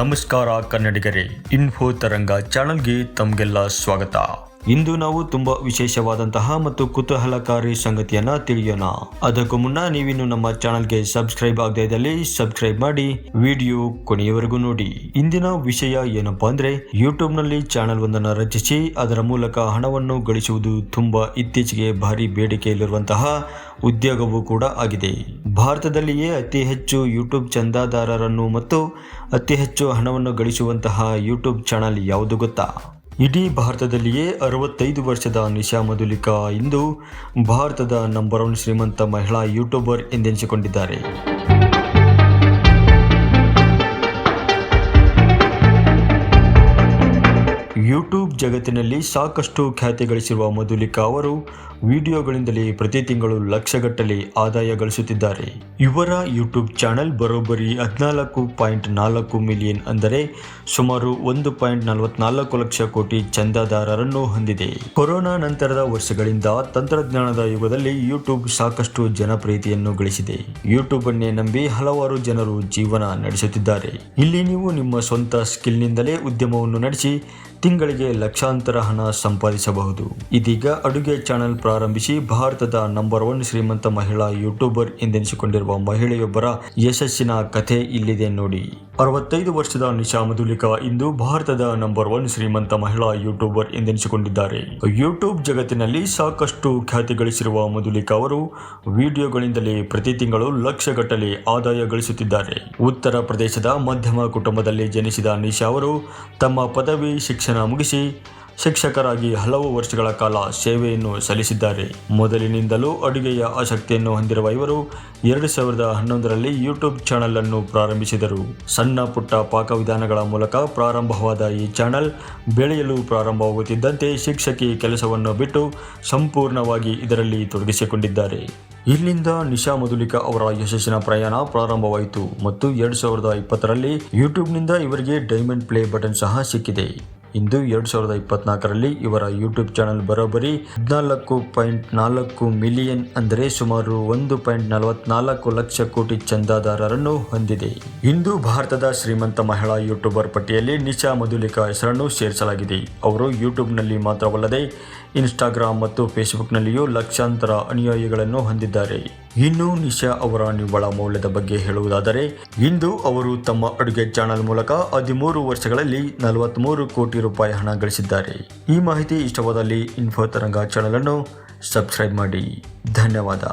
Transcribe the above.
ನಮಸ್ಕಾರ ಕನ್ನಡಿಗರೇ, ಇನ್ಫೋ ತರಂಗ ಚಾನಲ್ಗೆ ತಮಗೆಲ್ಲ ಸ್ವಾಗತ. ಇಂದು ನಾವು ತುಂಬಾ ವಿಶೇಷವಾದಂತಹ ಮತ್ತು ಕುತೂಹಲಕಾರಿ ಸಂಗತಿಯನ್ನ ತಿಳಿಯೋಣ. ಅದಕ್ಕೂ ಮುನ್ನ ನೀವಿನ್ನು ನಮ್ಮ ಚಾನಲ್ಗೆ ಸಬ್ಸ್ಕ್ರೈಬ್ ಆಗದೇ ಇದ್ದಲ್ಲಿ ಸಬ್ಸ್ಕ್ರೈಬ್ ಮಾಡಿ, ವಿಡಿಯೋ ಕೊನೆಯವರೆಗೂ ನೋಡಿ. ಇಂದಿನ ವಿಷಯ ಏನಪ್ಪಾ ಅಂದ್ರೆ ಯೂಟ್ಯೂಬ್ನಲ್ಲಿ ಚಾನೆಲ್ ಒಂದನ್ನು ರಚಿಸಿ, ಅದರ ಮೂಲಕ ಹಣವನ್ನು ಗಳಿಸುವುದು ತುಂಬಾ ಇತ್ತೀಚೆಗೆ ಭಾರಿ ಬೇಡಿಕೆಯಲ್ಲಿರುವಂತಹ ಉದ್ಯೋಗವೂ ಕೂಡ ಆಗಿದೆ. ಭಾರತದಲ್ಲಿಯೇ ಅತಿ ಹೆಚ್ಚು ಯೂಟ್ಯೂಬ್ ಚಂದಾದಾರರನ್ನು ಮತ್ತು ಅತಿ ಹೆಚ್ಚು ಹಣವನ್ನು ಗಳಿಸುವಂತಹ ಯೂಟ್ಯೂಬ್ ಚಾನಲ್ ಯಾವುದು ಗೊತ್ತಾ? ಇಡೀ ಭಾರತದಲ್ಲಿಯೇ ಅರವತ್ತೈದು ವರ್ಷದ ನಿಶಾ ಮಧುಲಿಕಾ ಇಂದು ಭಾರತದ ನಂಬರ್ ಒನ್ ಶ್ರೀಮಂತ ಮಹಿಳಾ ಯೂಟ್ಯೂಬರ್ ಎಂದೆನಿಸಿಕೊಂಡಿದ್ದಾರೆ. ಯೂಟ್ಯೂಬ್ ಜಗತ್ತಿನಲ್ಲಿ ಸಾಕಷ್ಟು ಖ್ಯಾತಿ ಗಳಿಸಿರುವ ಮಧುಲಿಕಾ ಅವರು ವಿಡಿಯೋಗಳಿಂದಲೇ ಪ್ರತಿ ತಿಂಗಳು ಲಕ್ಷಗಟ್ಟಲೆ ಆದಾಯ ಗಳಿಸುತ್ತಿದ್ದಾರೆ. ಇವರ ಯೂಟ್ಯೂಬ್ ಚಾನೆಲ್ ಬರೋಬ್ಬರಿ ಹದಿನಾಲ್ಕು ಪಾಯಿಂಟ್ ನಾಲ್ಕು ಮಿಲಿಯನ್ ಅಂದರೆ ಸುಮಾರು ಒಂದು ಪಾಯಿಂಟ್ ನಲವತ್ನಾಲ್ಕು ಲಕ್ಷ ಕೋಟಿ ಚಂದಾದಾರರನ್ನು ಹೊಂದಿದೆ. ಕೊರೋನಾ ನಂತರದ ವರ್ಷಗಳಿಂದ ತಂತ್ರಜ್ಞಾನದ ಯುಗದಲ್ಲಿ ಯೂಟ್ಯೂಬ್ ಸಾಕಷ್ಟು ಜನಪ್ರಿಯತೆಯನ್ನು ಗಳಿಸಿದೆ. ಯೂಟ್ಯೂಬ್ ಅನ್ನೇ ನಂಬಿ ಹಲವಾರು ಜನರು ಜೀವನ ನಡೆಸುತ್ತಿದ್ದಾರೆ. ಇಲ್ಲಿ ನೀವು ನಿಮ್ಮ ಸ್ವಂತ ಸ್ಕಿಲ್ನಿಂದಲೇ ಉದ್ಯಮವನ್ನು ನಡೆಸಿ ತಿಂಗಳಿಗೆ ಲಕ್ಷಾಂತರ ಹಣ ಸಂಪಾದಿಸಬಹುದು. ಇದೀಗ ಅಡುಗೆ ಚಾನೆಲ್ ಪ್ರಾರಂಭಿಸಿ ಭಾರತದ ನಂಬರ್ ಒನ್ ಶ್ರೀಮಂತ ಮಹಿಳಾ ಯೂಟ್ಯೂಬರ್ ಎಂದೆನಿಸಿಕೊಂಡಿರುವ ಮಹಿಳೆಯೊಬ್ಬರ ಯಶಸ್ಸಿನ ಕಥೆ ಇಲ್ಲಿದೆ ನೋಡಿ. ಅರವತ್ತೈದು ವರ್ಷದ ನಿಶಾ ಮಧುಲಿಕಾ ಇಂದು ಭಾರತದ ನಂಬರ್ ಒನ್ ಶ್ರೀಮಂತ ಮಹಿಳಾ ಯೂಟ್ಯೂಬರ್ ಎಂದೆನಿಸಿಕೊಂಡಿದ್ದಾರೆ. ಯೂಟ್ಯೂಬ್ ಜಗತ್ತಿನಲ್ಲಿ ಸಾಕಷ್ಟು ಖ್ಯಾತಿ ಗಳಿಸಿರುವ ಮಧುಲಿಕಾ ಅವರು ವಿಡಿಯೋಗಳಿಂದಲೇ ಪ್ರತಿ ತಿಂಗಳು ಲಕ್ಷಗಟ್ಟಲೆ ಆದಾಯ ಗಳಿಸುತ್ತಿದ್ದಾರೆ. ಉತ್ತರ ಪ್ರದೇಶದ ಮಧ್ಯಮ ಕುಟುಂಬದಲ್ಲಿ ಜನಿಸಿದ ನಿಶಾ ಅವರು ತಮ್ಮ ಪದವಿ ಶಿಕ್ಷಣ ಮುಗಿಸಿ ಶಿಕ್ಷಕರಾಗಿ ಹಲವು ವರ್ಷಗಳ ಕಾಲ ಸೇವೆಯನ್ನು ಸಲ್ಲಿಸಿದ್ದಾರೆ. ಮೊದಲಿನಿಂದಲೂ ಅಡುಗೆಯ ಆಸಕ್ತಿಯನ್ನು ಹೊಂದಿರುವ ಇವರು ಎರಡು ಸಾವಿರದ ಹನ್ನೊಂದರಲ್ಲಿ ಯೂಟ್ಯೂಬ್ ಚಾನೆಲ್ ಅನ್ನು ಪ್ರಾರಂಭಿಸಿದರು. ಸಣ್ಣ ಪುಟ್ಟ ಪಾಕವಿಧಾನಗಳ ಮೂಲಕ ಪ್ರಾರಂಭವಾದ ಈ ಚಾನೆಲ್ ಬೆಳೆಯಲು ಪ್ರಾರಂಭವಾಗುತ್ತಿದ್ದಂತೆ ಶಿಕ್ಷಕಿ ಕೆಲಸವನ್ನು ಬಿಟ್ಟು ಸಂಪೂರ್ಣವಾಗಿ ಇದರಲ್ಲಿ ತೊಡಗಿಸಿಕೊಂಡಿದ್ದಾರೆ. ಇಲ್ಲಿಂದ ನಿಶಾ ಮಧುಲಿಕಾ ಅವರ ಯಶಸ್ಸಿನ ಪ್ರಯಾಣ ಪ್ರಾರಂಭವಾಯಿತು ಮತ್ತು ಎರಡು ಸಾವಿರದ ಇಪ್ಪತ್ತರಲ್ಲಿ ಯೂಟ್ಯೂಬ್ನಿಂದ ಇವರಿಗೆ ಡೈಮಂಡ್ ಪ್ಲೇ ಬಟನ್ ಸಹ ಸಿಕ್ಕಿದೆ. ಇಂದು ಎರಡು ಸಾವಿರದ ಇಪ್ಪತ್ನಾಲ್ಕರಲ್ಲಿ ಇವರ ಯೂಟ್ಯೂಬ್ ಚಾನೆಲ್ ಬರೋಬ್ಬರಿ ಹದಿನಾಲ್ಕು ಪಾಯಿಂಟ್ ನಾಲ್ಕು ಮಿಲಿಯನ್ ಅಂದರೆ ಸುಮಾರು ಒಂದು ಪಾಯಿಂಟ್ ನಲವತ್ನಾಲ್ಕು ಲಕ್ಷ ಕೋಟಿ ಚಂದಾದಾರರನ್ನು ಹೊಂದಿದೆ. ಇಂದು ಭಾರತದ ಶ್ರೀಮಂತ ಮಹಿಳಾ ಯೂಟ್ಯೂಬರ್ ಪಟ್ಟಿಯಲ್ಲಿ ನಿಶಾ ಮಧುಲಿಕಾ ಹೆಸರನ್ನು ಸೇರಿಸಲಾಗಿದೆ. ಅವರು ಯೂಟ್ಯೂಬ್ನಲ್ಲಿ ಮಾತ್ರವಲ್ಲದೆ ಇನ್ಸ್ಟಾಗ್ರಾಮ್ ಮತ್ತು ಫೇಸ್ಬುಕ್ನಲ್ಲಿಯೂ ಲಕ್ಷಾಂತರ ಅನುಯಾಯಿಗಳನ್ನು ಹೊಂದಿದ್ದಾರೆ. ಇನ್ನು ನಿಶಾ ಅವರ ನಿವ್ವಳ ಮೌಲ್ಯದ ಬಗ್ಗೆ ಹೇಳುವುದಾದರೆ, ಇಂದು ಅವರು ತಮ್ಮ ಅಡುಗೆ ಚಾನಲ್ ಮೂಲಕ ಹದಿಮೂರು ವರ್ಷಗಳಲ್ಲಿ ನಲವತ್ತ್ಮೂರು ಕೋಟಿ ರೂಪಾಯಿ ಹಣ ಗಳಿಸಿದ್ದಾರೆ. ಈ ಮಾಹಿತಿ ಇಷ್ಟವಾದಲ್ಲಿ ಇನ್ಫೋ ತರಂಗ ಚಾನಲ್ ಅನ್ನು ಸಬ್ಸ್ಕ್ರೈಬ್ ಮಾಡಿ. ಧನ್ಯವಾದ.